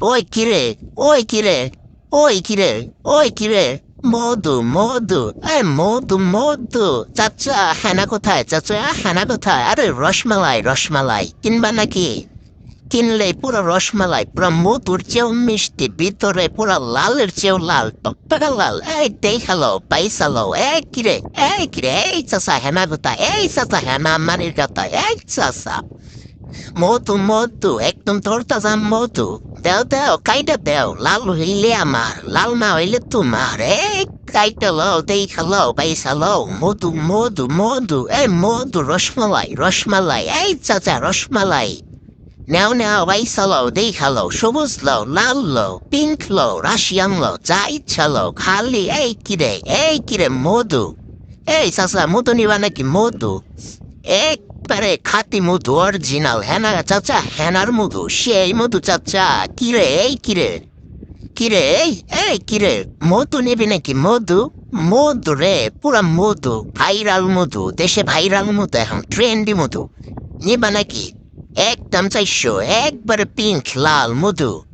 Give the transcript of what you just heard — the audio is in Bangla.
ওই কিরে ওই কিরে ওই কিরে ওই কিরে মধু মধু। এ মধু মধু। চাচা, হেনা কোথায়? চাচা, হেনা কোথায়? আরে রসমালাই রসমালাই। কিনবা নাকি? কিনলে পুরো রসমালাই, পুরো মধুর চেয়েও মিষ্টি, ভিতরে পুরো লালের চেয়েও লাল, টকটকা লাল। এই দেখাল পাইসালো এই কিরে এই কিরে এই চাচা, হেনা কোথায়? এই চাচা, হেনা মানির কোথায়? এই চাচা। মধু মধু, একদম তোর তাজা মধু। দেও দেও কাইটা দেও লাল হইলে আমার লাল না হইলে তোমার এই কাইটা লো দেখাল পাইসালো মধু মধু মধু এই মধু রসমালাই রসমালাই এই চাচা রসমালাই Now now পাইসালো দেখাল সবুজ লো লাল লো পিঙ্ক লো রাশিয়ান লো যা ইচ্ছা লো খালি এই কিরে এই কিরে মধু এই চাচা মধু নিবা নাকি মধু একবারে খাতি মধু অরিজিনাল, হেনা চাচা, হেনার মধু, সেই মধু চাচা। কিরে, এই কিরে? কিরে, এই কিরে? মধু নেবে নাকি? মধু? মধু রে, পুরা মধু, ভাইরাল মধু, দেশে ভাইরাল মধু, এখন ট্রেন্ডি মধু। নিবা নাকি? একদম চাইশো একবারে পিঙ্ক লাল মধু।